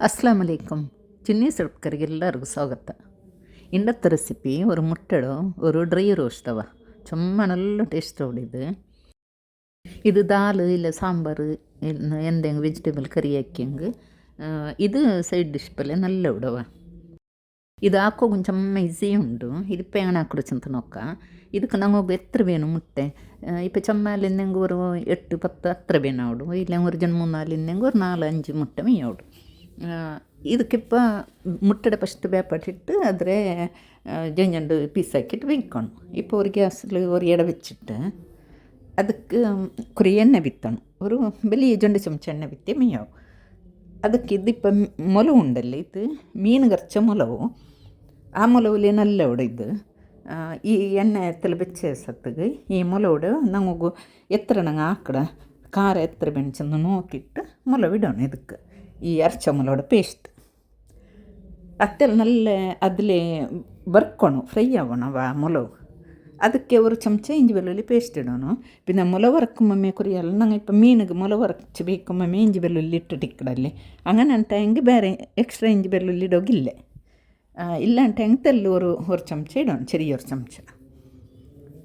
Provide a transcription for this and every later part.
ಅಸ್ಲಾಂ ಅಲೈಕುಮ್ ಚಿನ್ನಿ ಸೊಡ್ಕರಿಗೆ ಎಲ್ಲರಿಗೂ ಸ್ವಾಗತ ಇಂಡತ್ತ ರೆಸಿಪಿ ஒரு முட்டடோ ஒரு ட்ரை ரோஸ்டவா சும்மா நல்ல டேஸ்ட் ஓடிது இது ದಾಲ್ இல்லை சாம்பார் எந்தெங்க வெஜிடபிள் கறி ஆக்கியங்க இது சைட் டிஷ் போல நல்ல விடவா ಇದು ಹಾಕೋ ಕೊಂಚಮ್ಮ ಈಸಿ ಉಂಡು ಇದು ಪೇಣ ಹಾಕಿಡೋಚಂತ ನೋಕ್ಕ ಇದಕ್ಕೆ ನಂಗೆ ಎತ್ರ ಬೇನು ಮುಟ್ಟೆ ഇപ്പം ചമ്മാലിന്നെങ്കിൽ ഒരു എട്ട് പത്ത് അത്ര പേനാവിടും ഇല്ലെങ്കിൽ ഒരു ജന്മം നാലിന്നെങ്കിൽ ഒരു നാലഞ്ച് മുട്ട മീയാവിടും ಇದಕ್ಕಿಪ್ಪ ಮುಟ್ಟಡ ಫಸ್ಟ್ ಬೇಪಾಟಿಟ್ಟು ಆದರೆ ಜಂಜಂಡು ಪೀಸ್ ಹಾಕಿಟ್ಟು ವಿಂಕೊಂಡು இப்போ ஒரு கேஸில் ஒரு இடம் வச்சுட்டு அதுக்கு குறை எண்ணெய் விற்றணும் ஒரு வெளியே ஜொண்டு சமைச்ச எண்ணெய் விற்று மீயாகும் ಅದಕ್ಕೆ ಇದು ಇಪ್ಪ ಮೊಲವು ಉಂಡಲ್ಲ ಇದು ಮೀನುಗರ್ಚ ಮೊಲವು ಆ ಮೊಲವಲ್ಲಿ ನಲ್ಲ ಒಡೆದು ಈ ಎಣ್ಣೆ ಎತ್ತಲ ಬೆಚ್ಚ ಸತ್ತಗೆ ಈ ಮೊಲವಡ ನಮಗು ಎತ್ತರ ನಂಗೆ ಆಕಡ ಖಾರ ಎತ್ತರ ಬೆಂಚನ್ನು ನೋಕಿಟ್ಟು ಮೊಲವಿಡೋಣ ಇದಕ್ಕೆ ಈ ಅರ್ಚಮಲೋಡ ಪೇಸ್ಟ್ ಅತ್ತೆಲ್ಲ ನಲ್ಲ ಅದಲೇ ഫ്രൈ ಫ್ರೈ ಆಗೋಣವ ಮೊಲವು ಅದಕ್ಕೆ ഒരു ಚಮಚ ഇഞ്ചി വെള്ളുള്ളി പേസ്റ്റ് ഇടണം? പിന്നെ മുല വറക്കുമ്മേ കുറിയല്ല ഞങ്ങൾ ഇപ്പം മീനുക്ക് മുല വറച്ച് വെക്കുമ്മേ ഇഞ്ചി വെള്ളുള്ളി ഇട്ടിട്ടിക്കടല്ലേ അങ്ങനെ ഉണ്ടെങ്കിൽ വേറെ എക്സ്ട്രാ ഇഞ്ചി വെള്ളുള്ളി ഇടോക്കില്ല? ഇല്ല ഉണ്ടെങ്കിൽ തെല്ലും ഒരു ഒരു ചമച്ച ഇടണം ചെറിയൊരു ചമച്ച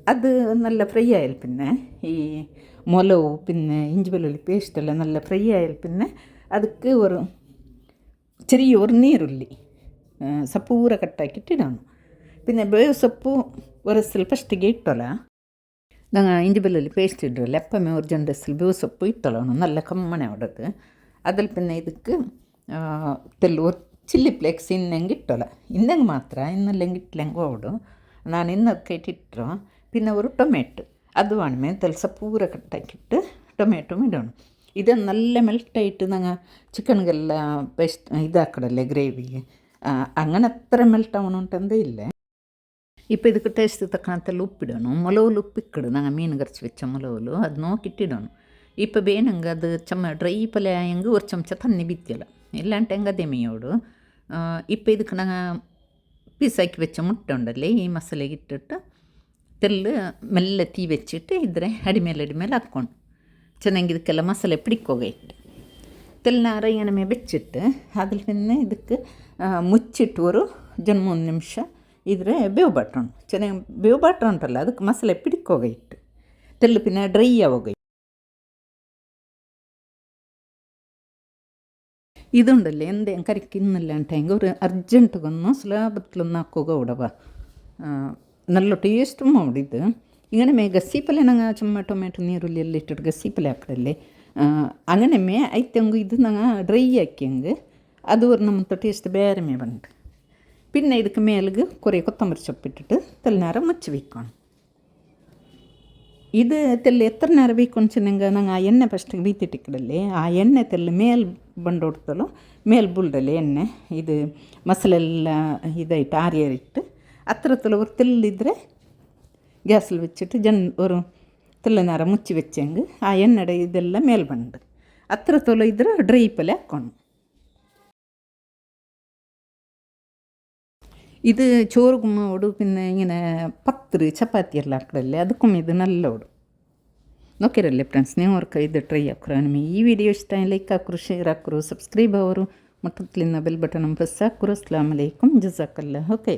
അത് നല്ല ഫ്രൈ ആയാൽ പിന്നെ ഈ മുലവും പിന്നെ ഇഞ്ചി വെള്ളുള്ളി പേസ്റ്റെല്ലാം നല്ല ഫ്രൈ ആയാൽ പിന്നെ ಅದಕ್ಕೆ ഒരു ചെറിയ ഒരു നീരുള്ളി സപ്പൂര കട്ടാക്കിയിട്ട് ഇടണം പിന്നെ ಬೇವು ಸೊಪ್ಪು ಒರೆಸಲು ಫಸ್ಟಿಗೆ ಇಟ್ಟಲ್ಲ ನಂಗೆ ಇಂಜಿ ಬೆಳ್ಳುಳ್ಳಿ ಪೇಸ್ಟ್ ಇಡ್ರಲ್ಲ ಎಪ್ಪಮ್ಮೆ ஒரு ಜಂಡು ಎಸಲು ಬೇವು ಸೊಪ್ಪು ಇತ್ತಲ್ಲ നല്ല ಕಮ್ಮನೆ ಹೊಡೋದು അതിൽ പിന്നെ ಇದಕ್ಕೆ ತೆಲ್ಲು ഒരു ಚಿಲ್ಲಿ ಫ್ಲೇಕ್ಸ್ ಇನ್ನಂಗೆ ಇಟ್ಟಲ್ಲ ಇನ್ನಂಗೆ ಮಾತ್ರ ಇನ್ನೆಲ್ಲಂಗೆ ಇಟ್ಲಂಗೆ ಹೋಡು ನಾನು ಇನ್ನದಕ್ಕೆ ಇಟ್ಟಿಟ್ರು പിന്നെ ഒരു ടൊമാറ്റോ അത് വേണമേ തെൽസ പൂര കട്ടാക്കിയിട്ട് ടൊമാറ്റോ ഇടണം ഇത് നല്ല മെൽട്ടായിട്ട് ഞങ്ങൾ ചിക്കനുಗೆല്ലാം ಬೆಸ್ಟ್ ഇതാക്കടല്ലേ ഗ്രേവിಗೆ അങ്ങനെ അത്ര മെൽട്ട് ആവണുണ്ടെന്തേ ഇല്ലേ இப்போ இதுக்கு டேஸ்ட் தக்கனத்தில் உப்பிடணும் மொளவில் உப்பிக்கிடு நாங்கள் மீன் கரைச்சி வச்ச மொளவில் அது நோக்கிட்டிடணும் இப்போ வேணுங்க அது செம்ம ட்ரை பல எங்கே ஒரு சமச்சா தண்ணி பித்தியலை இல்லான்ட்டு எங்கள் தெமையோடு இப்போ இதுக்கு நாங்கள் பீஸாக்கி வச்ச முட்டை உண்டல்லே ஈ மசாலைக்கு இட்டுட்டு தெல்லு மெல்ல தீ வச்சுட்டு இதில் அடிமேல் அடிமேல் ஆக்கணும் ಚೆನ್ನಾಗಿ ಇದಕ್ಕೆಲ್ಲ ಮಸಾಲೆ പിടിക്കുകയിട്ട് ತೆಲ್ನಾರ ಏನಮೆ ಬೆಚ್ಚಿಟ್ಟು അതിൽ പിന്നെ ಇದಕ್ಕೆ ಮುಚ್ಚಿಟ್ಟು ഒരു ಜನ್ ಮೂರು ನಿಮಿಷ ಇದ್ರೆ ಬೇವು ಬಾಟೋಣ ಚೆನ್ನಾಗಿ ಬೇವು ಬಾಟ ಉಂಟಲ್ಲ ಅದಕ್ಕೆ ಮಸಾಲೆ പിടിക്കുകയിട്ട് ತೆಲ್ಲು പിന്നെ ಡ್ರೈ ಆಗೋಗೈ ഇതുണ്ടല്ലേ എന്ത് കറിക്കുന്നില്ല ടൈങ്ക് ഒരു അർജൻറ്റ് സ്ലാബത്തിലൊന്ന് ആക്കുക ഉടവ നല്ല ಟೇಸ್ಟು ಮಾಡಿದ್ದು ഇങ്ങനെ ഗസീപ്പല ഞങ്ങൾ ചുമ്മാ ടൊമാറ്റോ നീരുള്ളിയെല്ലാം ഇട്ടിട്ട് ഗസീപ്പല ആക്കടല്ലേ അങ്ങനെ മേ അയത്തങ്കു ഇത് ഞങ്ങൾ ഡ്രൈ ആക്കിയെങ്കിൽ അത് ഒരു നമ്മുടെ ടേസ്റ്റ് വേറെ മേ പണ്ട് പിന്നെ ഇതൊക്കെ മേലുക് കുറേ കൊത്തമരി ചൊപ്പിട്ടിട്ട് തെല്ലിനേരം മുച്ച് വയ്ക്കണം ഇത് ತೆಲ್ಲ ಎತ್ತರ ನೇರ ಬೇಕು ಅನ್ಸಿನಂಗೆ ನಂಗೆ ആ എണ്ണ ഫസ്റ്റ് ಬೀತಿಟ್ಟಿಕ್ಕಡಲ್ಲಿ ಆ ಎಣ್ಣೆ ತೆಲ್ಲ ಮೇಲ್ ಬಂಡೋಡ್ತಲೋ മേൽ ಬುಲ್ಡಲ್ಲಿ എണ്ണ ഇത് ಮಸಾಲೆಲ್ಲ ಇದೈಟು ಆರಿಯರಿಟ್ಟು ಹತ್ರ ತಲೆ ತೆಲ್ಲಿದ್ರೆ கேஸில் വെച്ചിട്ട് ஜன் ഒരു ತುಲ್ಲ ನಾರ മുച്ചി ವೆಚ್ಚಂಗೆ ಆ ಎನ್ನಡೆ ഇതെല്ലാം ಮೇಲೆ ಬಂದು ಹತ್ರ ತೊಲೊಯ್ದ್ರೆ ಡ್ರೈ ಪಲ್ಲೆ ಹಾಕ್ಕೊಂಡು ഇത് ചോറ് കുമ്മോട് പിന്നെ ഇങ്ങനെ പത്ത് ചപ്പാത്തി എല്ലാം ആക്കലല്ലേ അത് കുമ്മിത് നല്ലോടും. നോക്കിയരല്ലേ ഫ്രണ്ട്സ് ഞാൻ ഓർക്ക ഇത് ട്രൈ ആക്കുറാനും. ഈ വീഡിയോ ഇഷ്ടമായി ലൈക്ക് ആക്കുറു ഷെയർ ആക്കുറു സബ്സ്ക്രൈബ് ആവരു മൊത്തത്തിൽ ബെൽ ബട്ടണും പ്രസ് ആക്കുറു. അസ്ലാമലൈക്കും ജസാക്കല്ല ഓക്കെ